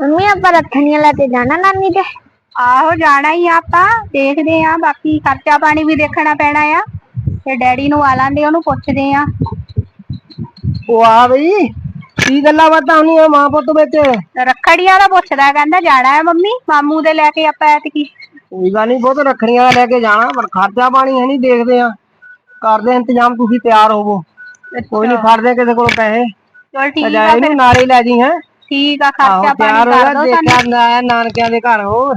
Mummy ਆਪਾਂ ਰੱਖਣੀਆਂ ਲੈ ਕੇ ਜਾਣਾ ਨਾਨੀ ਦੇ ਆਹੋ ਜਾਣਾ ਹੀ ਆ ਆਪਾਂ। ਦੇਖਦੇ ਆ ਬਾਕੀ ਖਰਚਾ ਪਾਣੀ ਵੀ ਦੇਖਣਾ ਪੈਣਾ ਆ। ਤੇ ਡੈਡੀ ਨੂੰ ਆ ਲਾਂਦੇ ਉਹਨੂੰ ਪੁੱਛਦੇ ਆ। ਉਹ ਆ ਬਈ ਕੀ ਗੱਲਾਂ ਬਾਤਾਂ ਹੁੰਦੀਆਂ ਮਾਂ ਪੁੱਤ ਵਿੱਚ? ਰੱਖੜੀ ਵਾਲਾ ਪੁੱਛਦਾ ਕਹਿੰਦਾ ਜਾਣਾ ਹੈ ਮੰਮੀ ਮਾਮੂ ਦੇ ਲੈ ਕੇ ਆਪਾਂ ਐਤਕੀ। ਕੋਈ ਗੱਲ ਨਹੀਂ ਬਹੁਤ ਰੱਖੜੀਆਂ ਲੈ ਕੇ ਜਾਣਾ ਪਰ ਖਰਚਾ ਪਾਣੀ ਹੈ ਨਹੀਂ ਦੇਖਦੇ ਆ। ਕਰਦੇ ਇੰਤਜ਼ਾਮ ਤੁਸੀਂ ਤਿਆਰ ਹੋਵੋ। ਕੋਈ ਨਹੀਂ ਫੜਦੇ ਕਿਸੇ ਕੋਲ ਪੈਸੇ। ਚਲ ਠੀਕ ਆ ਹੀ ਲੈ ਜੀ ਹੈ। ਠੀਕ ਆ ਆਹੋ ਖਰਚਾ ਤਿਆਰ ਪਾਣੀ ਹੋ ਕਰ ਜਾ ਦੋ ਸਾਨੂੰ। ਦੇਖਿਆ ਨਾ ਨਾਨਕਿਆਂ ਦੇ ਘਰ ਹੋ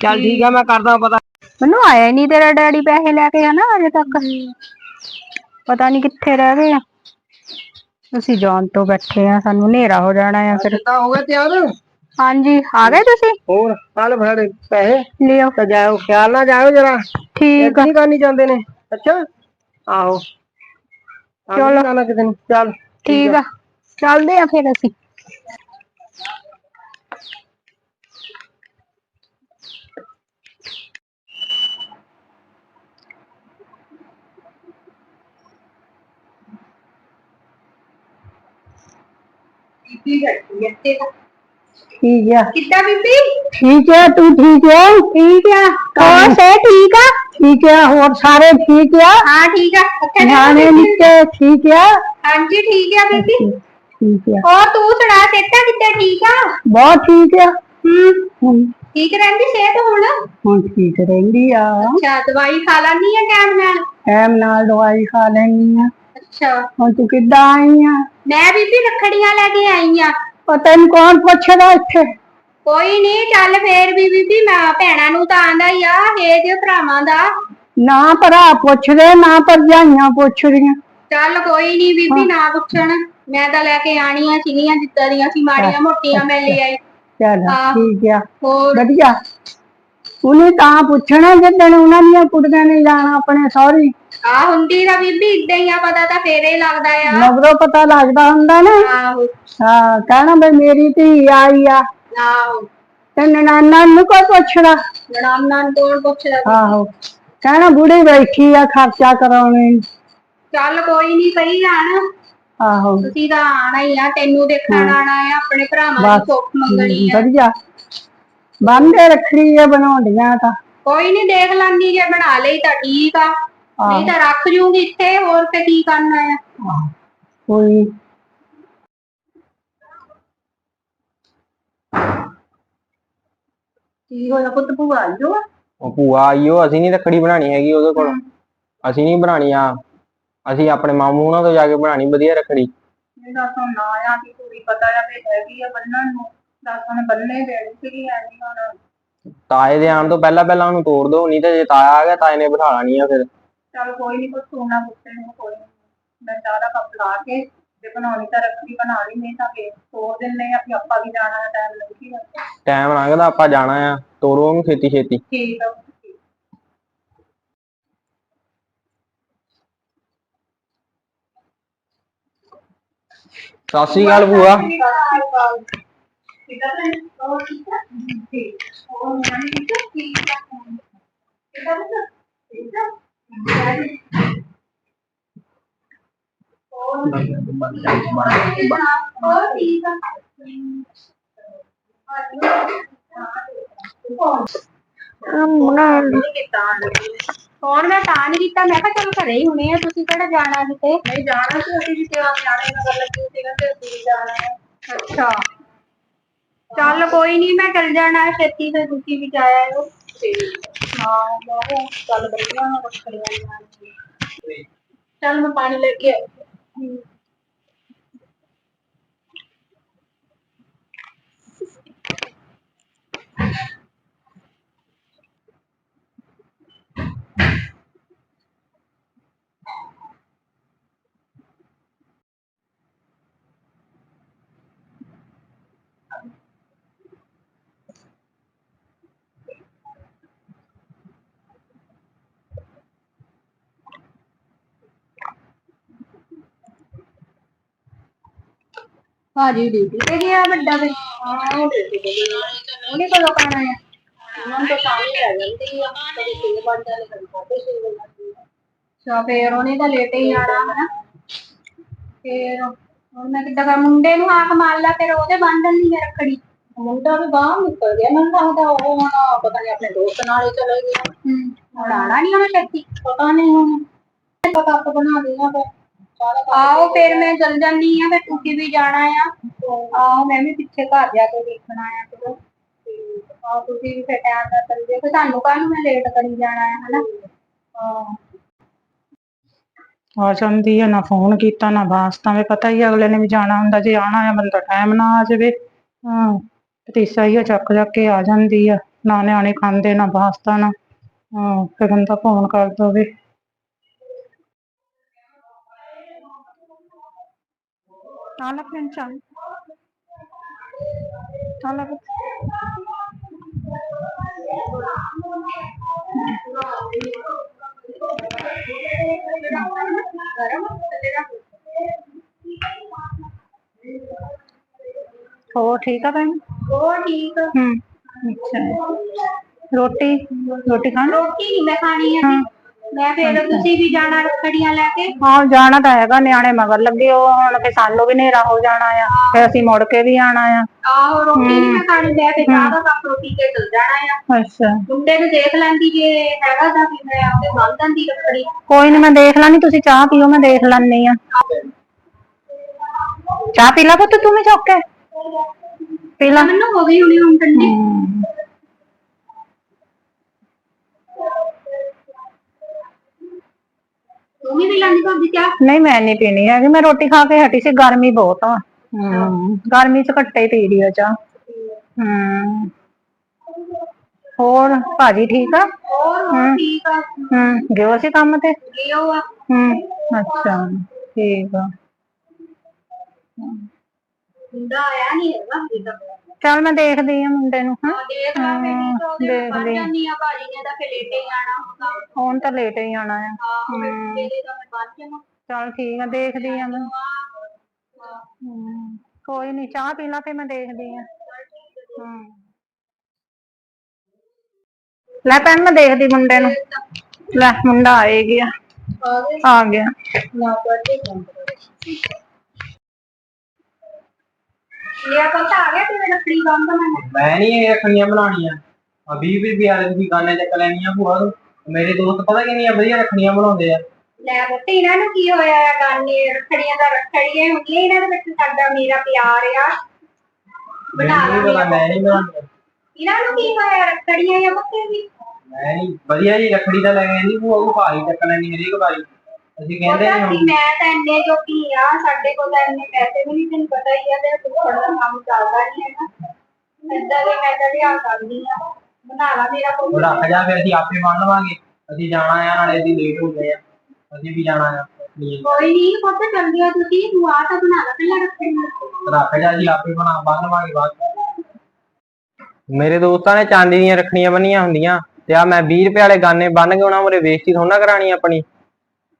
ਚੱਲ ਠੀਕ ਆ ਮੈਂ ਕਰਦਾ ਪਤਾ। ਮੈਨੂੰ ਆਇਆ ਨਹੀਂ ਤੇਰਾ ਡੈਡੀ ਪੈਸੇ ਲੈ ਕੇ ਆਣਾ ਅਜੇ ਤੱਕ। ਪਤਾ ਨਹੀਂ ਕਿੱਥੇ ਰਹਿ ਗਏ ਆ। ਅਸੀਂ ਜਾਣ ਤੋਂ ਬੈਠੇ ਆ ਸਾਨੂੰ ਹਨੇਰਾ ਹੋ ਜਾਣਾ ਆ ਫਿਰ। ਕਿੱਦਾਂ ਹੋ ਗਿਆ ਤਿਆਰ? ਹਾਂਜੀ ਆ ਗਏ ਤੁਸੀਂ? ਹੋਰ ਕੱਲ ਫੜ ਪੈਸੇ। ਲਿਓ। ਤੇ ਜਾਓ ਖਿਆਲ ਨਾਲ ਜਾਓ ਜਰਾ। ਠੀਕ ਆ। ਨਹੀਂ ਕਰਨੀ ਚਾਹੁੰਦੇ ਨੇ। ਅੱਛਾ? ਆਹੋ। ਚਲੋ। ਚਲੋ ਕਿਸੇ ਨੂੰ। ਚੱਲ ਠੀਕ ਆ। ਚੱਲਦੇ ਆ ਫਿਰ ਅਸੀਂ। ਠੀਕ ਆ। ਕਿੱਦਾਂ ਬੀਬੀ? ਠੀਕ ਹੈ ਤੂੰ ਠੀਕ ਹੈ ਠੀਕ ਆ। ਹੋਰ ਸੇ ਠੀਕ ਆ? ਠੀਕ ਹੈ ਹੋਰ ਸਾਰੇ ਠੀਕ ਆ? ਹਾਂ ਠੀਕ ਆ। ਅੱਛਾ ਨਿਆਣੇ ਨਿੱਕੇ ਠੀਕ ਆ? ਹਾਂਜੀ ਠੀਕ ਆ ਬੀਬੀ। ਠੀਕ ਆ ਹੋਰ ਤੂੰ ਸੁਣਾ ਸੇਤਾ ਕਿੱਦਾਂ? ਠੀਕ ਆ? ਬਹੁਤ ਠੀਕ ਆ। ਹੂੰ। ਹੁਣ? ਠੀਕ ਰਹਿੰਦੀ ਸਿਹਤ ਹੁਣ? ਹੁਣ ਠੀਕ ਰਹਿੰਦੀ ਆ। ਅੱਛਾ ਦਵਾਈ ਖਾ ਲੈਣੀ ਆ ਟਾਈਮ ਨਾਲ? ਟਾਈਮ ਨਾਲ ਦਵਾਈ ਖਾ ਲੈਣੀ ਆ। ਅੱਛਾ। ਹੁਣ ਤੂੰ ਕਿੱਦਾਂ ਆਈ ਆ? ਮੈਂ ਬੀਬੀ ਰੱਖੜੀਆਂ ਲੈ ਕੇ ਆਈ ਆ। ਉਹ ਤੈਨੂੰ ਕੌਣ ਪੁੱਛਦਾ ਇੱਥੇ। ਕੋਈ ਨਹੀਂ ਚੱਲ ਫੇਰ ਵੀ ਬੀਬੀ ਮੈਂ ਭੈਣਾਂ ਨੂੰ ਤਾਂ ਆਂਦਾ ਹੀ ਆ ਇਹ ਜੇ ਭਰਾਵਾਂ ਦਾ। ਨਾ ਭਰਾ ਪੁੱਛਦੇ ਨਾ ਭਰਜਾਈਆਂ ਪੁੱਛ ਰਹੀਆਂ ਚੱਲ ਕੋਈ ਨਹੀਂ ਬੀਬੀ ਨਾ ਪੁੱਛਣ। ਮੈਂ ਤਾਂ ਲੈ ਕੇ ਆਣੀਆਂ ਸੀਗੀਆਂ ਜਿੱਦਾਂ ਦੀਆਂ ਸੀ ਮਾੜੀਆਂ ਮੋਟੀਆਂ ਮੈਂ ਲੈ ਆਈ। ਚੱਲ। ਠੀਕ ਆ। ਹੋਰ? ਵਧੀਆ। ਉਹਨੇ ਤਾਂ ਪੁੱਛਣਾ ਜਿੱਦਣ ਉਹਨਾਂ ਦੀਆਂ ਕੁੜੀਆਂ ਨੇ ਜਾਣਾ ਆਪਣੇ ਸਹੁਰੇ। ਆ ਹੁੰਦੀ ਤਾਂ ਬੀਬੀ ਇਦਾਂ ਹੀ ਆ ਪਤਾ ਤਾਂ ਫੇਰੇ ਹੀ ਲੱਗਦਾ ਆ। ਮਗਰੋਂ ਪਤਾ ਲੱਗਦਾ ਹੁੰਦਾ ਨਾ। ਆਹੋ। ਹਾਂ ਕਹਿਣਾ ਬਈ ਮੇਰੀ ਧੀ ਆਈ ਆ। ਆਹੋ। ਤੇ ਨਨਾਨਾ ਨੂੰ ਕੋਈ ਪੁੱਛਦਾ? ਜਨਾਬ ਨਾਲ ਕੌਣ ਪੁੱਛਦਾ? ਆਹੋ। ਕਹਿਣਾ ਬੁੜੀ ਬੈਠੀ ਆ ਖਰਚਾ ਕਰਾਉਣੇ। ਨੂੰ। ਚੱਲ ਕੋਈ ਨਹੀਂ ਸਹੀ ਜਾਣ। ਆਹੋ। ਤੁਸੀਂ ਤਾਂ ਆਣਾ ਹੀ ਆ ਤੈਨੂੰ ਦੇਖਣ ਆਣਾ ਆ ਆਪਣੇ ਭਰਾਵਾਂ ਦੀ ਬਸ। ਸੁੱਖ ਮੰਗਣੀ ਆ। ਵਧੀਆ। ਬੰਦੇ ਰੱਖੜੀ ਆ ਬਣਾਉਂਦੀਆਂ ਤਾਂ। ਕੋਈ ਨਹੀਂ ਦੇਖ ਲਾਂਗੀ ਜੇ ਬਣਾ ਲਈ ਤਾਂ ਠੀਕ ਆ। ਨਹੀਂ ਤਾਂ ਰੱਖ ਜੂਗੀ ਇੱਥੇ ਹੋਰ ਤੇ ਕੀ ਕਰਨਾ ਆ ਕੋਈ ਕੀ ਹੋਇਆ ਪੁੱਤ ਭੂਆ ਆਇਓ ਆ ਉਹ ਭੂਆ ਆਈਓ ਅਸੀਂ ਨਹੀਂ ਰੱਖੜੀ ਬਣਾਣੀ ਹੈਗੀ ਉਹਦੇ ਕੋਲ। ਅਸੀਂ ਨਹੀਂ ਬਣਾਣੀ ਆ। ਅਸੀਂ ਆਪਣੇ ਮਾਮੂ ਉਹਨਾਂ ਤੋਂ ਜਾ ਕੇ ਬਣਾਣੀ ਵਧੀਆ ਰੱਖੜੀ। ਮੇਰਾ ਤਾਂ ਨਾ ਆ ਕਿ ਪੂਰੀ ਪਤਾ ਆ ਵੀ ਹੈਗੀ ਆ ਬੰਨਣ ਨੂੰ। ਦਾਸਾਂ ਨੇ ਬੰਨੇ ਦੇਣੀ ਸੀਗੀ ਐਨੀ ਹੁਣ। ਤਾਏ ਦੇ ਆਉਣ ਤੋਂ ਪਹਿਲਾਂ ਪਹਿਲਾਂ ਉਹਨੂੰ ਤੋੜ ਦੋ ਨਹੀਂ ਤਾਂ ਜੇ ਤਾਇਆ ਆ ਗਿਆ ਤਾਏ ਨੇ ਬਿਠਾ ਲੈਣੀ ਆ ਫਿਰ। ਚੱਲ ਕੋਈ ਨਹੀਂ ਕੁਛ ਸੋਨਾ ਪੁੱਤੇ ਨੂੰ ਕੋਈ ਨੀ। ਮੈਂ ਚਾਹ ਦਾ ਕੱਪ ਲਾ ਕੇ ਜੇ ਬਣਾਉਣੀ ਤਾਂ ਰੱਖੜੀ ਬਣਾ ਲਈ ਨਹੀਂ ਤਾਂ ਫੇਰ ਤੋੜ ਦਿੰਨੇ ਆ ਵੀ ਆਪਾਂ ਵੀ ਜਾਣਾ ਹੈ ਟਾਈਮ ਲੱਗੀ ਟਾਈਮ ਲੰਘਦਾ ਆਪਾਂ ਜਾਣਾ ਆ। ਤੋੜੋ ਉਹਨੂੰ ਛੇਤੀ ਛੇਤੀ। ਠੀਕ ਆ ਸਤਿ ਸ਼੍ਰੀ ਅਕਾਲ ਭੂਆ। ਫੋਨ ਮੈਂ ਤਾਂ ਨਹੀਂ ਕੀਤਾ ਮੈਂ ਕਿਹਾ ਚਲੋ ਘਰੇ ਹੀ ਹੁਣੇ ਆ ਤੁਸੀਂ ਕਿਹੜਾ ਜਾਣਾ ਕਿਤੇ ਨਹੀਂ ਜਾਣਾ ਸੀ ਅਸੀਂ ਵੀ ਤਿਆਰ ਜਾਣੇ ਨਾਲ ਗੱਲ ਲੱਗੀ ਸੀਗਾ ਤੇ ਅਸੀਂ ਵੀ ਜਾਣਾ ਹੈ ਅੱਛਾ ਚੱਲ ਕੋਈ ਨਹੀਂ ਮੈਂ ਚੱਲ ਜਾਣਾ ਹੈ ਛੇਤੀ ਤੇ ਤੁਸੀਂ ਵੀ ਜਾਇਆ ਆਇਓ ਤੇ ਹਾਂ ਬਾਹਰ ਚੱਲ ਵਧੀਆ ਨਾ ਰੱਖੜੀਆਂ ਚੱਲ ਮੈਂ ਪਾਣੀ ਲੈ ਕੇ ਭਾਜੀ ਡਿਊਟੀ ਤੇ ਗਿਆ ਵੱਡਾ ਵੀ ਹਾਂ ਉਹ ਡਿਊਟੀ ਤੇ ਗਿਆ। ਉਹਨੇ ਕਦੋਂ ਖਾਣਾ ਹੈ ਉਹਨਾਂ ਨੂੰ ਤਾਂ ਸਾਰੀ ਲੈ ਜਾਂਦੀ ਆ। ਕਦੇ ਛੇ ਬਣ ਜਾਂਦੇ ਕਦੇ ਸਾਢੇ ਛੇ ਵਜੇ ਜਾਂਦੀ ਆ ਅੱਛਾ ਫੇਰ ਉਹਨੇ ਤਾਂ ਲੇਟ ਹੀ ਆਣਾ ਹਨਾ। ਫੇਰ ਹੁਣ ਮੈਂ ਕਿੱਦਾਂ ਕਰ? ਮੁੰਡੇ ਨੂੰ ਹਾਕ ਮਾਰ ਲਾ ਫਿਰ ਉਹਦੇ ਬੰਨ ਦਿੰਦੀ ਆ ਰੱਖੜੀ। ਮੁੰਡਾ ਵੀ ਬਾਹਰ ਨਿਕਲ ਗਿਆ ਮੈਨੂੰ ਲੱਗਦਾ ਉਹ ਹੁਣ ਪਤਾ ਨਹੀਂ ਆਪਣੇ ਦੋਸਤ ਨਾਲ ਹੀ ਚਲੇ ਗਿਆ। ਹੁਣ ਆਣਾ ਨਹੀਂ ਉਹਨੇ ਛੇਤੀ। ਪਤਾ ਨਹੀਂ ਹੁਣ। ਕੱਪ ਬਣਾ ਦੇਣਾ ਫਿਰ। ਆਓ ਫਿਰ ਮੈਂ ਚਲ ਜਾਨੀ ਆ ਫਿਰ ਤੁਸੀਂ ਵੀ ਜਾਣਾ ਆ। ਆਓ ਮੈਂ ਵੀ ਪਿੱਛੇ ਘਰ ਜਾ ਕੇ ਦੇਖਣਾ ਆ ਚਲੋ ਆਓ ਤੁਸੀਂ ਵੀ ਫਿਰ ਟਾਈਮ ਨਾਲ ਚੱਲ ਜਿਓ। ਫਿਰ ਤੁਹਾਨੂੰ ਕੱਲ ਮੈਂ ਲੇਟ ਕਰੀ ਜਾਣਾ ਆ, ਹਨਾ? ਆ ਜਾਂਦੀ ਆ, ਨਾ ਫੋਨ ਕੀਤਾ, ਨਾ ਵਾਸਤਾ ਵੀ ਪਤਾ ਹੀ ਅਗਲੇ ਨੇ ਵੀ ਜਾਣਾ ਹੁੰਦਾ। ਜੇ ਆਣਾ ਆ, ਬੰਦਾ ਟਾਈਮ ਨਾ ਆ ਜਾਵੇ। ਹਾਂ ਪਤੀਸਾ ਹੀ ਆ, ਚੱਕ ਚੱਕ ਕੇ ਆ ਜਾਂਦੀ ਆ। ਨਾ ਨਿਆਣੇ ਖਾਂਦੇ, ਨਾ ਵਾਸਤਾ ਨਾ। ਹਾਂ, ਫਿਰ ਬੰਦਾ ਫੋਨ ਕਰ ਦਵੇ। ਚੱਲ ਫਿਰ ਚੱਲ ਚੱਲ ਫਿਰ। ਹੋਰ ਠੀਕ ਆ ਭੈਣ ਉਹ ਠੀਕ ਆ। ਹੂੰ ਅੱਛਾ ਰੋਟੀ ਰੋਟੀ ਖਾਣੀ ਰੋਟੀ ਨਹੀਂ ਮੈਂ ਖਾਣੀ ਹੈ ਮੈਂ ਫਿਰ ਤੁਸੀਂ ਵੀ ਜਾਣਾ ਰੱਖੜੀਆਂ ਲੈ ਕੇ? ਹਾਂ ਜਾਣਾ ਤਾਂ ਹੈਗਾ ਨਿਆਣੇ ਮਗਰ ਲੱਗੇ ਉਹ ਹੁਣ ਫੇ ਸਾਨੂੰ ਵੀ ਹਨੇਰਾ ਹੋ ਜਾਣਾ ਆ ਫੇ ਅਸੀਂ ਮੁੜ ਕੇ ਵੀ ਆਣਾ ਆ। ਆਹੋ ਰੋਟੀ ਨਹੀਂ ਮੈਂ ਖਾਣੀ ਮੈਂ ਤੇ ਚਾਹ ਦਾ ਕੱਪ ਰੋਟੀ ਕੇ ਚਲ ਜਾਣਾ ਆ। ਅੱਛਾ। ਮੁੰਡੇ ਨੂੰ ਦੇਖ ਲੈਂਦੀ ਜੇ ਹੈਗਾ ਤਾਂ ਵੀ ਮੈਂ ਆਪੇ ਬੰਨ ਦਿੰਦੀ ਰੱਖੜੀ। ਕੋਈ ਨੀ ਮੈਂ ਦੇਖ ਲਾਂਗੀ ਤੁਸੀਂ ਚਾਹ ਪੀਓ ਮੈਂ ਦੇਖ ਲੈਣੀ ਆ। ਚਾਹ ਪੀ ਲਾ ਪੁੱਤ ਤੂੰ ਵੀ ਚੁੱਕ ਕੇ। ਪੀ ਲਾ। ਮੈਨੂੰ ਹੋ ਗਈ ਹੁਣੀ ਹੁਣ ਠੰਡੀ। ਭਾਬੀ ਚਾਹ? ਨਹੀਂ ਮੈਂ ਨਹੀਂ ਪੀਣੀ ਹੈਗੀ। ਮੈਂ ਰੋਟੀ ਖਾ ਕੇ ਹਟੀ ਸੀ ਗਰਮੀ ਬਹੁਤ ਆ। ਹੂੰ ਗਰਮੀ ਚ ਘੱਟੇ ਹੀ ਪੀ ਆ ਚਾਹ। ਹੂੰ। ਹੋਰ ਭਾਜੀ ਠੀਕ ਆ? ਹੋਰ ਹੋਰ ਠੀਕ ਆ। ਹੂੰ ਗਿਓ ਸੀ ਕੰਮ ਤੇ? ਗਿਓ ਆ। ਹੂੰ ਅੱਛਾ ਠੀਕ ਆ। ਆਇਆ ਨਹੀਂ ਹੈਗਾ ਚੱਲ ਮੈਂ ਦੇਖਦੀ ਆ ਮੁੰਡੇ ਨੂੰ ਹਾਂ? ਦੇਖ ਲਾ ਫਿਰ ਨਹੀਂ ਤਾਂ ਉਹਦੇ ਦੇਖ ਲਈ। ਜਾਂਦੀ ਆ ਭਾਜੀ ਨੇ ਤਾਂ ਫਿਰ ਲੇਟੇ ਹੀ ਆਣਾ ਹੁੰਦਾ। ਹੁਣ ਤਾਂ ਲੇਟ ਹੀ ਆਣਾ ਆ। ਫਿਰ ਤੇਰੇ ਤਾਂ ਮੈਂ ਬਣ ਜਾਣਾ। ਚੱਲ ਠੀਕ ਆ ਦੇਖਦੀ ਆ ਮੈਂ। ਹੂੰ। ਕੋਈ ਨਹੀਂ ਚਾਹ ਪੀ ਲਾ ਫੇ ਮੈਂ ਦੇਖਦੀ ਆ। ਹੂੰ। ਲੈ ਪੈਨ ਮੈਂ ਦੇਖਦੀ ਮੁੰਡੇ ਨੂੰ। ਲੈ ਮੁੰਡਾ ਆਏ ਗਿਆ। ਆ ਗਿਆ। ਨਾ ਪੜਦੇ ਪਤਾ ਆ ਗਿਆ ਤੇਰੇ ਮੈਂ ਮੈਂ ਨਹੀਂ ਇਹ ਰੱਖੜੀਆਂ ਬਣਾਉਣੀਆਂ। ਆ 20 20 ਰੁਪਏ ਵਾਲੇ ਤੁਸੀਂ ਗਾਨੇ ਚੱਕ ਲੈਣੀਆਂ ਭੂਆ ਤੋਂ। ਮੇਰੇ ਦੋਸਤ ਪਤਾ ਕਿੰਨੀਆਂ ਵਧੀਆ ਰੱਖੜੀਆਂ ਬਣਾਉਂਦੇ ਆ। ਲੈ ਬੱਤੇ ਇਹਨਾਂ ਨੂੰ ਕੀ ਹੋਇਆ ਆ ਗਾਨੇ? ਰੱਖੜੀਆਂ ਦਾ ਰੱਖੜੀਆਂ ਹੁੰਦੀਆਂ ਇਹਨਾਂ ਦੇ ਵਿੱਚ ਸਾਡਾ ਮੇਰਾ ਪਿਆਰ ਆ। ਬਣਾ ਮੈਨੂੰ ਨਹੀਂ ਪਤਾ ਮੈਂ ਨਹੀਂ ਬਣਾਉਣੀ ਇਹਨਾਂ ਨੂੰ ਕੀ ਹੋਇਆ ਰੱਖੜੀਆਂ ਜਾਂ ਬੱਤੇ ਵੀ? ਮੈਂ ਨਹੀਂ ਵਧੀਆ ਜੀ ਰੱਖੜੀ ਤਾਂ ਲੈ ਕੇ ਨਹੀਂ ਭੂਆ ਉਹ ਭਾਰੀ ਚੱਕ ਲੈਣੀ ਹਰੇਕ ਵਾਰੀ। ਅਸੀਂ ਕਹਿੰਦੇ ਨਹੀਂ ਸੀ ਮੈਂ ਤਾਂ ਇੰਨੇ ਜੋ ਕੀ ਆ ਸਾਡੇ ਕੋਲ ਤਾਂ ਇੰਨੇ ਪੈਸੇ ਵੀ ਨਹੀਂ ਤੈਨੂੰ ਪਤਾ ਹੀ ਆ ਤੇ ਦਾ ਕੰਮ ਚੱਲਦਾ ਨਹੀਂ ਹੈਗਾ। ਏਦਾਂ ਦੇ ਮੈਂ ਤਾਂ ਲਿਆ ਕਰਦੀ ਆ। ਬਣਾ ਲਾ ਮੇਰਾ ਕੋਈ ਰੱਖ ਜਾ ਫਿਰ ਅਸੀਂ ਆਪੇ ਬੰਨ ਲਵਾਂਗੇ। ਅਸੀਂ ਜਾਣਾ ਆ ਨਾਲੇ ਅਸੀਂ ਲੇਟ ਹੋ ਗਏ ਆ। ਅਸੀਂ ਵੀ ਜਾਣਾ ਆ। ਕੋਈ ਨਹੀਂ ਪੁੱਤ ਚੱਲਦੇ ਹੋ ਤੁਸੀਂ ਤੂੰ ਆ ਤਾਂ ਬਣਾ ਲਾ ਪਹਿਲਾਂ ਰੱਖੜੀਆਂ ਰੱਖ ਜਾ ਜੀ ਆਪੇ ਬਣਾ ਬੰਨ ਲਵਾਂਗੇ ਬਾਅਦ ਮੇਰੇ ਦੋਸਤਾਂ ਨੇ ਚਾਂਦੀ ਦੀਆਂ ਰੱਖੜੀਆਂ ਬੰਨੀਆਂ ਹੁੰਦੀਆਂ ਤੇ ਆ ਮੈਂ 20 ਰੁਪਏ ਵਾਲੇ ਗਾਨੇ ਬੰਨ ਕੇ ਉਹਨਾਂ ਮੁਰੇ ਬੇਇੱਜ਼ਤੀ ਥੋੜਾ ਕਰਾਣੀ ਆਪਣੀ।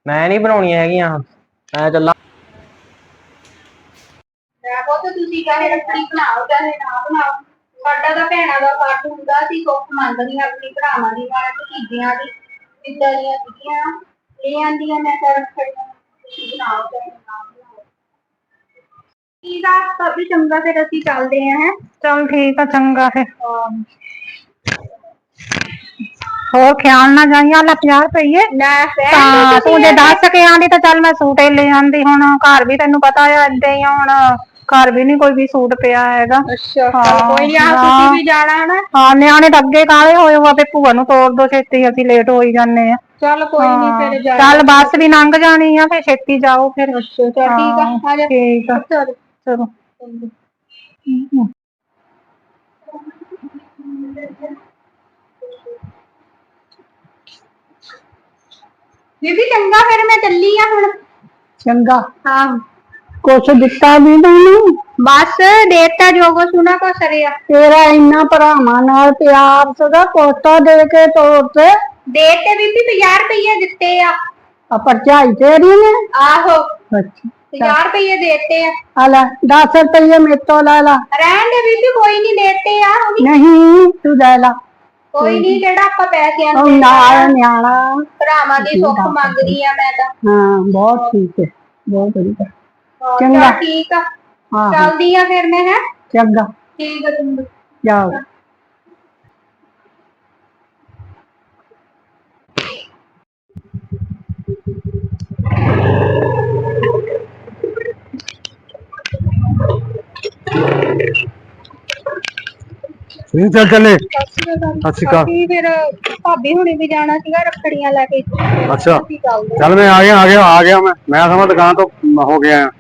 ਮੈਂ ਨਹੀਂ ਬਣਾਉਣੀਆਂ ਹੈਗੀਆਂ। ਮੈਂ ਚੱਲਾਂ। ਮੈਂ ਪੁੱਤ ਤੁਸੀਂ ਚਾਹੇ ਰੱਖੜੀ ਬਣਾਓ ਚਾਹੇ ਨਾ ਬਣਾਓ। ਸਾਡਾ ਤਾਂ ਭੈਣਾਂ ਦਾ ਕੱਟ ਹੁੰਦਾ ਸੀ ਸੁੱਖ ਮੰਗਦੀਆਂ ਆਪਣੀ ਭਰਾਵਾਂ ਦੀ ਨਾਲ ਭਤੀਜੀਆਂ ਦੀ ਇਦਾਂ ਦੀਆਂ ਸੀਗੀਆਂ ਲੈ ਆਂਦੀਆਂ ਮੈਂ ਤਾਂ ਰੱਖੜੀਆਂ ਤੁਸੀਂ ਬਣਾਓ ਚਾਹੇ ਨਾ ਬਣਾਓ। ਠੀਕ ਆ ਭਾਬੀ ਚੰਗਾ ਫਿਰ ਅਸੀਂ ਚੱਲਦੇ ਆਂ ਹੈ? ਚੱਲ ਠੀਕ ਆ ਚੰਗਾ ਫੇ ਹੋਰ ਖਿਆਲ ਨਾ ਜਾਈ ਆ ਲੈ 50 ਰੁਪਏ ਨਾ ਤਾਂ ਤੂੰ ਜੇ ਦੱਸ ਕੇ ਆਂਦੀ ਤਾਂ ਚੱਲ ਮੈਂ ਸੂਟ ਹੀ ਲੈ ਆਂਦੀ ਹੁਣ ਘਰ ਵੀ ਤੈਨੂੰ ਪਤਾ ਆ ਏਦਾਂ ਹੀ ਆ ਹੁਣ। ਘਰ ਵੀ ਨਹੀਂ ਕੋਈ ਵੀ ਸੂਟ ਪਿਆ ਹੈਗਾ। ਅੱਛਾ ਹਾਂ, ਕੋਈ ਨਹੀਂ ਆ ਹਾਂ। ਤੁਸੀਂ ਵੀ ਜਾਣਾ ਨਾ ਹਾਂ ਨਿਆਣੇ ਤਾਂ ਅੱਗੇ ਕਾਲੇ ਹੋਏ ਹੋਆ ਤੇ ਭੂਆ ਨੂੰ ਤੋਰ ਦੋ ਛੇਤੀ ਅਸੀਂ ਲੇਟ ਹੋਈ ਜਾਂਦੇ ਆ। ਚੱਲ ਕੋਈ ਨਹੀਂ ਫਿਰ ਜਾ ਚੱਲ ਬੱਸ ਵੀ ਲੰਘ ਜਾਣੀ ਆ ਫੇ ਛੇਤੀ ਜਾਓ ਫਿਰ। ਚੱਲ ਠੀਕ ਆ ਆ ਜਾ। ਠੀਕ ਆ। ਚੱਲ। ਚਲੋ ਬੀਬੀ ਚੰਗਾ ਫਿਰ ਮੈਂ ਚੱਲੀ ਆ ਹੁਣ। ਚੰਗਾ। ਹਾਂ। ਕੁਛ ਦਿੱਤਾ ਵੀ ਤੈਨੂੰ ਬਸ ਦੇਤਾ ਜੋ ਕੋ ਸੁਣਾ ਕੋ ਸਰਿਆ। ਤੇਰਾ ਇੰਨਾ ਭਰਾਵਾਂ ਨਾਲ ਪਿਆਰ ਸਦਾ ਪੋਤਾ ਦੇ ਕੇ ਤੋਰ ਤੇ। ਦੇ ਤੇ ਬੀਬੀ 50 ਰੁਪਏ ਦਿੱਤੇ ਆ। ਆ ਭਰਜਾਈ ਤੇਰੀ ਨੇ? ਆਹੋ। ਅੱਛਾ। 50 ਰੁਪਏ ਦੇਤੇ ਆ। ਆ ਲੈ 10 ਰੁਪਏ ਮੇਰੇ ਤੋਂ ਲੈ ਲਾ। ਰਹਿਣ ਦੇ ਬੀਬੀ ਕੋਈ ਨਹੀਂ ਦੇਤੇ ਆ ਨਹੀਂ ਤੂੰ ਲੈ ਲਾ। ਕੋਈ ਨਹੀਂ ਜਿਹੜਾ ਆਪਾਂ ਪੈਸਿਆਂ ਉਹ ਨੂੰ ਨਾਲ ਨਿਆਣਾ। ਭਰਾਵਾਂ ਦੀ ਸੁੱਖ ਮੰਗਦੀ ਆ ਮੈਂ ਤਾਂ। ਹਾਂ ਬਹੁਤ ਠੀਕ ਹੈ। ਬਹੁਤ ਵਧੀਆ। ਹਾਂ, ਚੰਗਾ। ਠੀਕ ਆ। ਹਾਂ ਚੱਲਦੀ ਆ ਫਿਰ ਮੈਂ ਹੈ? ਚੰਗਾ। ਠੀਕ ਹੈ ਚੰਗਾ। ਜਾਓ। ਤੁਸੀਂ ਚੱਲ ਚੱਲੇ। ਸਤਿ ਸ਼੍ਰੀ ਅਕਾਲ। ਫਿਰ ਭਾਬੀ ਹੁਣੀ ਵੀ ਜਾਣਾ ਸੀਗਾ ਰੱਖੜੀਆਂ ਲੈ ਕੇ। ਅੱਛਾ। ਕੀ ਗੱਲ ਚੱਲ ਮੈਂ ਆ ਗਿਆ ਆ ਗਿਆ ਆ ਗਿਆ ਮੈਂ। ਮੈਂ ਸਮਾਂ ਦੁਕਾਨ ਤੋਂ ਹੋ ਗਿਆ ਆ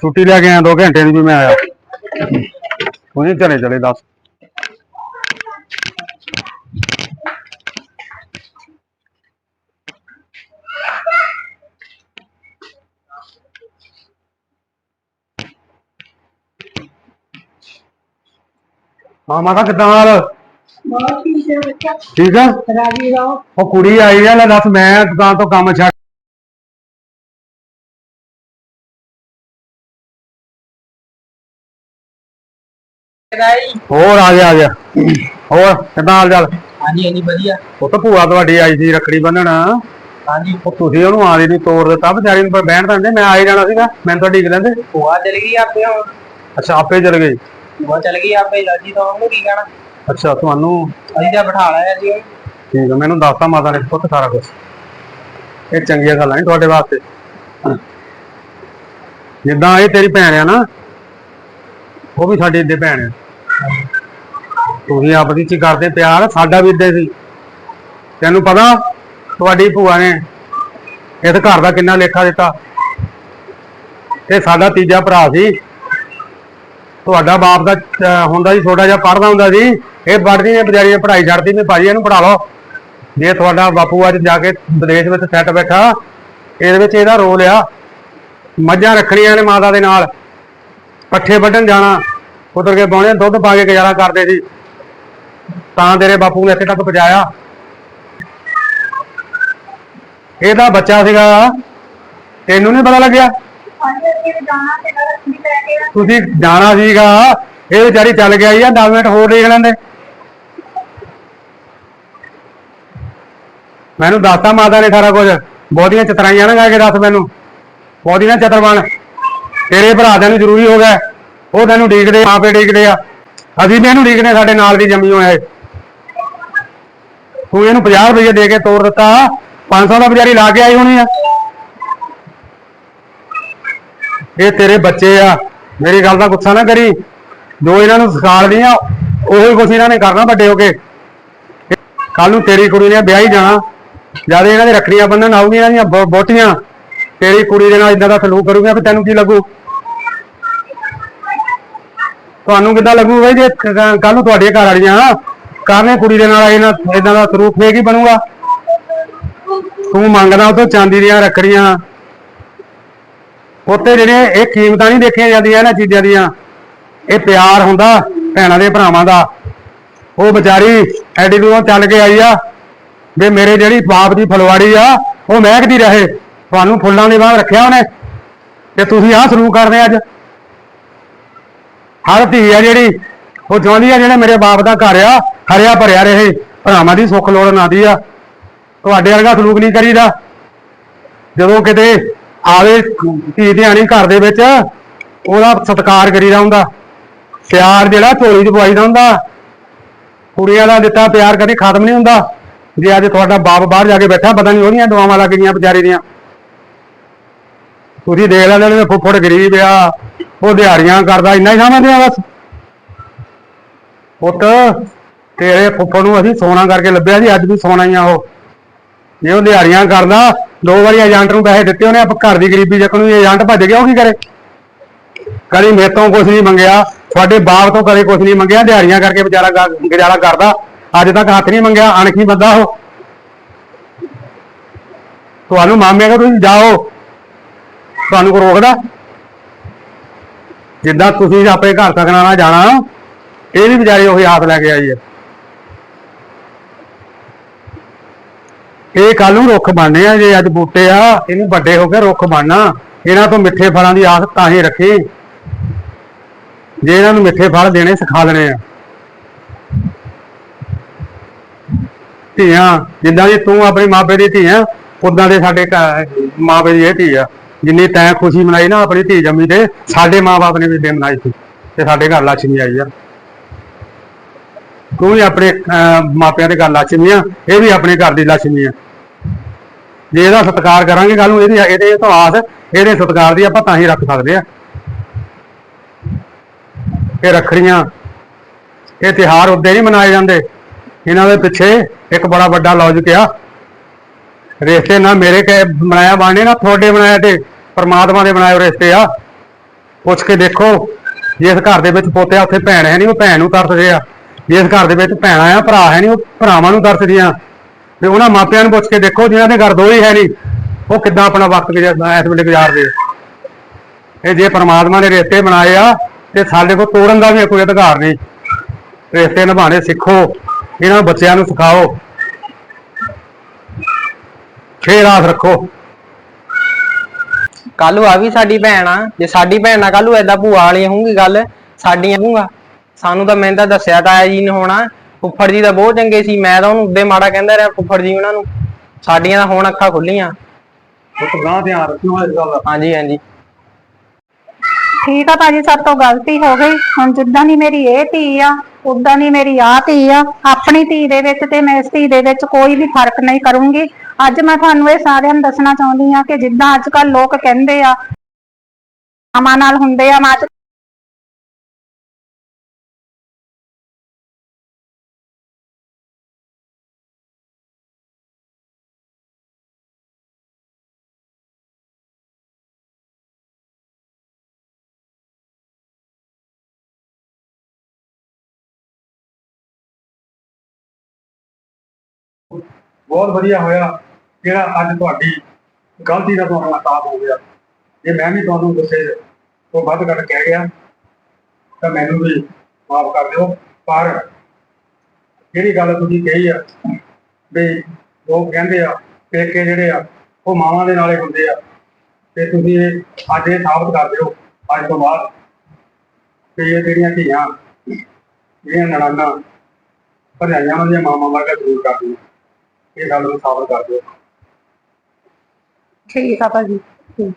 ਛੁੱਟੀ ਲੈ ਕੇ ਆਇਆ 2 ਘੰਟੇ ਦੀ ਵੀ ਮੈਂ ਆਇਆ। ਕੋਈ ਚਲੇ ਚਲੇ ਦੱਸ। ਹਾਂ ਮਾਤਾ ਕਿੱਦਾਂ ਹਾਲ? ਠੀਕ ਆ? ਰਾਜੀ ਰਹੋ। ਉਹ ਕੁੜੀ ਆਈ ਆ ਲੈ ਦੱਸ ਮੈਂ ਦੁਕਾਨ ਤੋਂ ਕੰਮ ਛੱਡ ਹੋਰ ਆ ਗਿਆ ਆ ਗਿਆ। ਹੋਰ ਕਿੱਦਾਂ ਹਾਲ ਚਾਲ? ਹਾਂਜੀ ਹਾਂਜੀ ਵਧੀਆ। ਉਹ ਤਾਂ ਭੂਆ ਤੁਹਾਡੀ ਆਈ ਸੀ ਰੱਖੜੀ ਬੰਨਣ। ਹਾਂਜੀ। ਉਹ ਤੁਸੀਂ ਉਹਨੂੰ ਆਲੀ ਨੂੰ ਤੋੜ ਦਿੱਤਾ ਵਿਚਾਰੀ ਨੂੰ ਪਰ ਬਹਿਣ ਦਿੰਦੇ ਮੈਂ ਆਈ ਜਾਣਾ ਸੀਗਾ ਮੈਨੂੰ ਤਾਂ ਢੀਕ ਲੈਂਦੇ। ਭੂਆ ਚਲ ਗਈ ਆਪੇ ਹੁਣ। ਅੱਛਾ ਆਪੇ ਚਲ ਗਈ। ਭੂਆ ਚਲ ਗਈ ਆਪੇ ਲਾਜੀ ਤਾਂ ਉਹਨੂੰ ਕੀ ਕਹਿਣਾ? ਅੱਛਾ ਤੁਹਾਨੂੰ? ਅਸੀਂ ਤਾਂ ਬਿਠਾ ਲਿਆ ਜੀ ਠੀਕ ਹੈ ਮੈਨੂੰ ਦੱਸਤਾ ਮਾਤਾ ਨੇ ਪੁੱਤ ਸਾਰਾ ਕੁਝ ਇਹ ਚੰਗੀਆਂ ਗੱਲਾਂ ਨੇ ਤੁਹਾਡੇ ਵਾਸਤੇ। ਜਿੱਦਾਂ ਇਹ ਤੇਰੀ ਭੈਣ ਆ ਨਾ ਉਹ ਵੀ ਸਾਡੀ ਇੱਦੇ ਭੈਣ ਆ। ਤੁਸੀਂ ਆਪਸ ਵਿੱਚ ਹੀ ਕਰਦੇ ਪਿਆਰ ਸਾਡਾ ਵੀ ਇੱਦੇ ਸੀ। ਤੈਨੂੰ ਪਤਾ ਤੁਹਾਡੀ ਭੂਆ ਨੇ ਇਸ ਘਰ ਦਾ ਕਿੰਨਾ ਲੇਖਾ ਦਿੱਤਾ। ਤੇ ਸਾਡਾ ਤੀਜਾ ਭਰਾ ਸੀ। ਤੁਹਾਡਾ ਬਾਪ ਦਾ ਅਹ, ਹੁੰਦਾ ਸੀ ਛੋਟਾ ਜਿਹਾ ਪੜਦਾ ਹੁੰਦਾ ਸੀ ਇਹ ਪੜ੍ਹਦੀ ਨੇ ਵਿਚਾਰੀ ਨੇ ਪੜ੍ਹਾਈ ਛੱਡਦੀ ਨੇ ਭਾਜੀ ਇਹਨੂੰ ਪੜਾ ਲਓ। ਜੇ ਤੁਹਾਡਾ ਬਾਪੂ ਅੱਜ ਜਾ ਕੇ ਵਿਦੇਸ਼ ਵਿੱਚ ਸੈੱਟ ਬੈਠਾ ਇਹਦੇ ਵਿੱਚ ਇਹਦਾ ਰੋਲ ਆ। ਮੱਝਾਂ ਰੱਖਣੀਆਂ ਨੇ ਮਾਤਾ ਦੇ ਨਾਲ। ਪੱਠੇ ਵੱਢਣ ਜਾਣਾ ਕੁਦਰ ਕੇ ਬਾਉਣੇ ਦੁੱਧ ਪਾ ਕੇ ਗੁਜ਼ਾਰਾ ਕਰਦੇ ਸੀ। ਤਾਂ ਤੇਰੇ ਬਾਪੂ ਨੇ ਇੱਥੇ ਤੱਕ ਪਹੁੰਚਾਇਆ। ਇਹਦਾ ਬੱਚਾ ਸੀਗਾ। ਤੈਨੂੰ ਨਹੀਂ ਪਤਾ ਲੱਗਿਆ? ਹਾਂਜੀ ਅਸੀਂ ਜਾਣਾ ਤੇ ਰੱਖੜੀ ਲੈ ਕੇ ਤੁਸੀਂ ਜਾਣਾ ਸੀਗਾ, ਇਹ ਵਿਚਾਰੀ ਚੱਲ ਗਿਆ ਜੀ ਆ 10 ਮਿੰਟ ਹੋਰ ਦੇਖ ਲੈਂਦੇ। ਮੈਨੂੰ ਦੱਸਤਾ ਮਾਤਾ ਨੇ ਸਾਰਾ ਕੁਝ। ਬਹੁਤੀਆਂ ਚਤਰਾਈਆਂ ਨਾ ਗਾ ਕੇ ਦੱਸ ਮੈਨੂੰ। ਬਹੁਤੀਆਂ ਚਤਰ ਬਣ। ਤੇਰੇ ਭਰਾ ਦੇ ਨੂੰ ਜ਼ਰੂਰੀ ਹੋ ਗਿਆ। ਉਹ ਤੈਨੂੰ ਡੀਕਦੇ ਆਪੇ ਡੀਕਦੇ ਆ। ਅਸੀਂ ਵੀ ਇਹਨੂੰ ਡੀਕਦੇ ਸਾਡੇ ਨਾਲ ਦੀ ਜੰਮੀ ਹੋਇਆ ਏ ਤੂੰ ਇਹਨੂੰ 50 ਰੁਪਏ ਦੇ ਕੇ ਤੋਰ ਦਿੱਤਾ। 500 ਦਾ ਵਿਚਾਰੀ ਲਾ ਕੇ ਆਈ ਹੋਣੀ ਆ। ਇਹ ਤੇਰੇ ਬੱਚੇ ਆ। ਮੇਰੀ ਗੱਲ ਦਾ ਗੁੱਸਾ ਨਾ ਕਰੀ। ਜੋ ਇਹਨਾਂ ਨੂੰ ਸਿਖਾਲਦੀ ਆ ਉਹੀ ਕੁਛ ਇਹਨਾਂ ਨੇ ਕਰਨਾ ਵੱਡੇ ਹੋ ਕੇ। ਕੱਲ ਨੂੰ ਤੇਰੀ ਕੁੜੀ ਨੇ ਵਿਆਹ ਹੀ ਜਾਣਾ। ਜਦ ਇਹਨਾਂ ਦੇ ਰੱਖੜੀਆਂ ਬੰਨਣ ਆਉਗੀਆਂ ਇਹਨਾਂ ਦੀਆਂ ਬੋ- ਬੋਟੀਆਂ ਤੇਰੀ ਕੁੜੀ ਦੇ ਨਾਲ ਇਦਾਂ ਦਾ ਸਲੂਕ ਕਰੂਗੀਆਂ ਫਿਰ ਤੈਨੂੰ ਕੀ ਲੱਗੂ? ਤੁਹਾਨੂੰ ਕਿੱਦਾਂ ਲੱਗੂਗਾ ਬਈ ਜੇ ਕੱਲ ਨੂੰ ਤੁਹਾਡੀਆਂ ਘਰ ਵਾਲੀਆਂ ਕਾਹਨੇ ਕੁੜੀ ਦੇ ਨਾਲ ਇਹਨਾਂ ਇਦਾਂ ਦਾ ਸਲੂਕ ਫੇਰ ਕੀ ਬਣੂਗਾ? ਤੂੰ ਮੰਗਦਾ ਉਹ ਤੋਂ ਚਾਂਦੀ ਦੀਆਂ ਰੱਖੜੀਆਂ। ਉੱਥੇ ਜਿਹੜੇ ਇਹ ਕੀਮਤਾਂ ਨਹੀਂ ਦੇਖੀਆਂ ਜਾਂਦੀਆਂ ਇਹਨਾਂ ਚੀਜ਼ਾਂ ਦੀਆਂ, ਇਹ ਪਿਆਰ ਹੁੰਦਾ ਭੈਣਾਂ ਦੇ ਭਰਾਵਾਂ ਦਾ। ਉਹ ਵਿਚਾਰੀ ਐਡੀ ਦੂਰੋਂ ਚੱਲ ਕੇ ਆਈ ਆ ਵੀ ਮੇਰੇ ਜਿਹੜੀ ਬਾਪ ਦੀ ਫਲਵਾੜੀ ਆ, ਉਹ ਮਹਿਕਦੀ ਰਹੇ। ਤੁਹਾਨੂੰ ਫੁੱਲਾਂ ਦੇ ਬਾਹਰ ਰੱਖਿਆ ਉਹਨੇ ਤੇ ਤੁਸੀਂ ਆਹ ਸਲੂਕ ਕਰਦੇ ਅੱਜ। ਹਰ ਧੀ ਆ ਜਿਹੜੀ, ਉਹ ਚਾਹੁੰਦੀ ਆ ਜਿਹੜਾ ਮੇਰੇ ਬਾਪ ਦਾ ਘਰ ਆ, ਹਰਿਆ ਭਰਿਆ ਰਹੇ, ਭਰਾਵਾਂ ਦੀ ਸੁੱਖ ਲੋੜ ਨਾ ਦੀ ਆ। ਤੁਹਾਡੇ ਵਰਗਾ ਸਲੂਕ ਨਹੀਂ ਕਰੀਦਾ। ਜਦੋਂ ਕਿਤੇ ਆਵੇ ਧੀ ਧਿਆਣੀ ਘਰ ਦੇ ਵਿੱਚ, ਉਹਦਾ ਸਤਿਕਾਰ ਕਰੀਦਾ ਹੁੰਦਾ। ਪਿਆਰ ਜਿਹੜਾ ਝੋਲੀ 'ਚ ਪਵਾਈਦਾ ਹੁੰਦਾ। ਕੁੜੀਆਂ ਦਾ ਦਿੱਤਾ ਪਿਆਰ ਕਦੇ ਖਤਮ ਨਹੀਂ ਹੁੰਦਾ। ਜੇ ਅੱਜ ਤੁਹਾਡਾ ਬਾਪ ਬਾਹਰ ਜਾ ਕੇ ਬੈਠਾ, ਪਤਾ ਨਹੀਂ ਉਹਦੀਆਂ ਦੁਆਵਾਂ ਲੱਗ ਗਈਆਂ ਵਿਚਾਰੀ ਦੀਆਂ। ਤੁਸੀਂ ਦੇਖ ਲੈਂਦੇ ਨੇ ਫੁੱਫੜ ਗਰੀਬ ਆ, ਉਹ ਦਿਹਾੜੀਆਂ ਕਰਦਾ, ਇੰਨਾ ਹੀ ਸਮਝਦੇ ਆ ਬਸ। ਪੁੱਤ, ਤੇਰੇ ਫੁੱਫੜ ਨੂੰ ਅਸੀਂ ਸੋਨਾ ਕਰਕੇ ਲੱਭਿਆ ਸੀ ਅੱਜ ਵੀ ਸੋਨਾ ਹੀ ਆ ਉਹ। ਜੇ ਉਹ ਦਿਹਾੜੀਆਂ ਕਰਦਾ, ਦੋ ਵਾਰੀ ਏਜੰਟ ਨੂੰ ਪੈਸੇ ਦਿੱਤੇ ਉਹਨੇ, ਆਪ ਘਰ ਦੀ ਗਰੀਬੀ ਚੱਕ ਨੂੰ ਏਜੰਟ ਭੱਜ ਗਿਆ, ਉਹ ਕੀ ਕਰੇ? ਕਦੀ ਮੇਰੇ ਤੋਂ ਕੁਝ ਨਹੀਂ ਮੰਗਿਆ ਤੁਹਾਡੇ ਬਾਪ ਤੋਂ ਕਦੇ ਕੁਝ ਨਹੀਂ ਮੰਗਿਆ, ਦਿਹਾੜੀਆਂ ਕਰਕੇ ਵਿਚਾਰਾ ਗੁਜ਼ਾਰਾ ਕਰਦਾ, ਅੱਜ ਤੱਕ ਹੱਥ ਨਹੀਂ ਮੰਗਿਆ, ਅਣਖੀ ਬੰਦਾ ਉਹ। ਤੁਹਾਨੂੰ ਮਾਮੇ ਕੋ ਤੁਸੀਂ ਜਾਓ, ਤੁਹਾਨੂੰ ਕੋ ਰੋਕਦਾ। ਜਿੱਦਾਂ ਤੁਸੀਂ ਆਪਣੇ ਘਰ ਤੱਕ ਨਾ ਜਾਣਾ, ਇਹ ਵੀ ਵਿਚਾਰੀ ਉਹੀ ਆਸ ਲੈ ਕੇ ਆਈ ਹੈ। ਇਹ ਕੱਲ ਨੂੰ ਰੁੱਖ ਬਣਨੇ ਆ, ਜੇ ਅੱਜ ਬੂਟੇ ਆ, ਇਹਨੂੰ ਵੱਡੇ ਹੋ ਕੇ ਰੁੱਖ ਬਣਨਾ। ਇਹਨਾਂ ਤੋਂ ਮਿੱਠੇ ਫਲਾਂ ਦੀ ਆਸ ਤਾਂ ਹੀ ਰੱਖੀ। ਜੇ ਇਹਨਾਂ ਨੂੰ ਮਿੱਠੇ ਫਲ ਦੇਣੇ, ਸਿਖਾ ਲੈਣੇ ਆ। ਧੀਆਂ, ਜਿੰਦਾਂ ਦੀ ਤੂੰ ਆਪਣੇ ਮਾਪੇ ਦੀ ਧੀ ਆ, ਉਦਾਂ ਦੇ ਸਾਡੇ ਮਾਪੇ ਦੀ ਇਹ ਧੀ ਆ। ਜਿੰਨੀ ਤੈਂ ਖੁਸ਼ੀ ਮਨਾਈ ਨਾ ਆਪਣੀ ਧੀ ਜੰਮੀ ਤੇ, ਸਾਡੇ ਮਾਪੇ ਨੇ ਵੀ ਦੇ ਮਨਾਈ ਸੀ ਤੇ ਸਾਡੇ ਘਰ ਲక్ష్ਮੀ ਆਈ ਆ। ਤੂੰ ਵੀ ਆਪਣੇ ਮਾਪਿਆਂ ਦੇ ਘਰ ਲక్ష్ਮੀ ਆ, ਇਹ ਵੀ ਆਪਣੇ ਘਰ ਦੀ ਲక్ష్ਮੀ ਆ। ਜੇ ਇਹਦਾ ਸਤਿਕਾਰ ਕਰਾਂਗੇ ਕੱਲ ਨੂੰ, ਇਹਦੀ ਇਹਦੇ ਤੋਂ ਆਸ, ਇਹਦੇ ਸਤਿਕਾਰ ਦੀ ਆਪਾਂ ਤਾਂ ਹੀ ਰੱਖ ਸਕਦੇ ਆ। ਇਹ ਰੱਖੜੀਆਂ, ਇਹ ਤਿਹਾਰ ਉਦੋਂ ਨਹੀਂ ਮਨਾਏ ਜਾਂਦੇ। ਇਹਨਾਂ ਦੇ ਪਿੱਛੇ ਇੱਕ ਬੜਾ ਵੱਡਾ ਲੌਜਿਕ ਆ। ਰਿਸ਼ਤੇ ਨਾ ਮੇਰੇ ਕੇ, ਬਣਾਇਆ ਬਾਣੇ, ਨਾ ਤੁਹਾਡੇ ਬਣਾਇਆ ਤੇ ਪਰਮਾਤਮਾ ਦੇ ਬਣਾਏ ਰਿਸ਼ਤੇ ਆ। ਪੁੱਛ ਕੇ ਦੇਖੋ, ਜਿਸ ਘਰ ਦੇ ਵਿੱਚ ਪੋਤਿਆ ਉੱਥੇ ਭੈਣ ਹੈ ਨਹੀਂ, ਉਹ ਭੈਣ ਨੂੰ ਤਰਸਦੇ ਆ। ਜਿਸ ਘਰ ਦੇ ਵਿੱਚ ਭੈਣਾਂ ਆ, ਭਰਾ ਹੈ ਨਹੀਂ, ਉਹ ਭਰਾਵਾਂ ਨੂੰ ਤਰਸਦੀਆਂ। ਤੇ ਉਹਨਾਂ ਮਾਪਿਆਂ ਨੂੰ ਪੁੱਛ ਕੇ ਦੇਖੋ, ਜਿਨ੍ਹਾਂ ਦੇ ਘਰ ਦੋ ਹੀ ਹੈ ਨਹੀਂ, ਉਹ ਕਿੱਦਾਂ ਆਪਣਾ ਵਕਤ ਗੁਜ਼ਾ- ਇਸ ਵੇਲੇ ਗੁਜ਼ਾਰਦੇ ਇਹ ਜੇ ਪਰਮਾਤਮਾ ਨੇ ਰਿਸ਼ਤੇ ਬਣਾਏ ਆ, ਤੇ ਸਾਡੇ ਕੋਲ ਤੋੜਨ ਦਾ ਵੀ ਕੋਈ ਅਧਿਕਾਰ ਨਹੀਂ। ਰਿਸ਼ਤੇ ਨਿਭਾਣੇ ਸਿੱਖੋ, ਇਹਨਾਂ ਬੱਚਿਆਂ ਨੂੰ ਸਿਖਾਓ। ਛੇ ਰਾਤ ਰੱਖੋ। ਕੱਲੂ ਆ ਵੀ ਸਾਡੀ ਭੈਣ ਆ। ਜੇ ਸਾਡੀ ਭੈਣ ਨਾਲ ਕੱਲੂ ਏਦਾਂ ਭੂਆ ਵਾਲੀ ਹੋਊਗੀ ਗੱਲ, ਸਾਡੀਆਂ ਹੋਊਗਾ। ਸਾਨੂੰ ਤਾਂ ਮੈਂ ਤਾਂ ਦੱਸਿਆ ਤਾਂ ਤਾਇਆ ਜੀ ਨੇ ਹੋਣਾ। ਫੁੱਫੜ ਜੀ ਤਾਂ ਬਹੁਤ ਚੰਗੇ ਸੀ ਮੈਂ ਤਾਂ ਉਹਨੂੰ ਉੱਦੇ ਮਾੜਾ ਕਹਿੰਦਾ ਰਿਹਾ ਫੁੱਫੜ ਜੀ ਉਹਨਾਂ ਨੂੰ ਸਾਡੀਆਂ ਤਾਂ ਹੁਣ ਅੱਖਾਂ ਖੁੱਲੀਆਂ ਉਹ ਤੋਂ ਗਾਂ ਧਿਆਨ ਰੱਖਿਓ ਇਸ ਗੱਲ ਦਾ। ਹਾਂਜੀ ਹਾਂਜੀ। ਠੀਕ ਆ ਭਾਜੀ ਸਭ ਤੋਂ ਗਲਤੀ ਹੋ ਗਈ। ਹੁਣ ਜਿੱਦਾਂ ਦੀ ਮੇਰੀ ਇਹ ਧੀ ਆ ਉਦਾਂ ਦੀ ਮੇਰੀ ਆ ਧੀ ਆ ਆਪਣੀ ਧੀ ਦੇ ਵਿੱਚ ਤੇ ਮੈਂ ਇਸ ਧੀ ਦੇ ਵਿੱਚ ਕੋਈ ਵੀ ਫ਼ਰਕ ਨਹੀਂ ਕਰੂੰਗੀ। ਅੱਜ ਮੈਂ ਤੁਹਾਨੂੰ ਇਹ ਸਾਰਿਆਂ ਨੂੰ ਦੱਸਣਾ ਚਾਹੁੰਦੀ ਆ ਕਿ ਜਿੱਦਾਂ ਅੱਜ ਕੱਲ ਲੋਕ ਕਹਿੰਦੇ ਆ ਮਾਂ ਨਾਲ ਹੁੰਦੇ ਆ ਮਾਂ ਬਹੁਤ ਵਧੀਆ ਹੋਇਆ। ਜਿਹੜਾ ਅੱਜ ਤੁਹਾਡੀ ਗਲਤੀ ਦਾ ਤੁਹਾਨੂੰ ਅਹਿਸਾਸ ਹੋ ਗਿਆ। ਜੇ ਮੈਂ ਵੀ ਤੁਹਾਨੂੰ ਗੁੱਸੇ ਤੋਂ ਵੱਧ ਘੱਟ ਕਹਿ ਗਿਆ, ਤਾਂ ਮੈਨੂੰ ਵੀ ਮਾਫ ਕਰ ਦਿਓ। ਪਰ ਜਿਹੜੀ ਗੱਲ ਤੁਸੀਂ ਕਹੀ ਆ, ਵੀ ਲੋਕ ਕਹਿੰਦੇ ਆ, ਪੇਕੇ ਜਿਹੜੇ ਆ, ਉਹ ਮਾਵਾਂ ਦੇ ਨਾਲੇ ਹੁੰਦੇ ਆ। ਤੇ ਤੁਸੀਂ ਇਹ ਅੱਜ ਇਹ ਸਾਬਤ ਕਰ ਦਿਓ, ਅੱਜ ਤੋਂ ਬਾਅਦ ਕਿ ਇਹ ਜਿਹੜੀਆਂ ਧੀਆਂ, ਜਿਹੜੀਆਂ ਨਣਾਨਾਂ, ਭਰਜਾਈਆਂ ਉਹਨਾਂ ਦੀਆਂ ਮਾਵਾਂ ਵਰਗਾ ਜ਼ਰੂਰ ਕਰਦੀਆਂ ਇਹ ਗੱਲ ਨੂੰ ਸਾਬਤ ਕਰ ਦਿਓ। ਠੀਕ ਆ ਭਾਜੀ। ਠੀਕ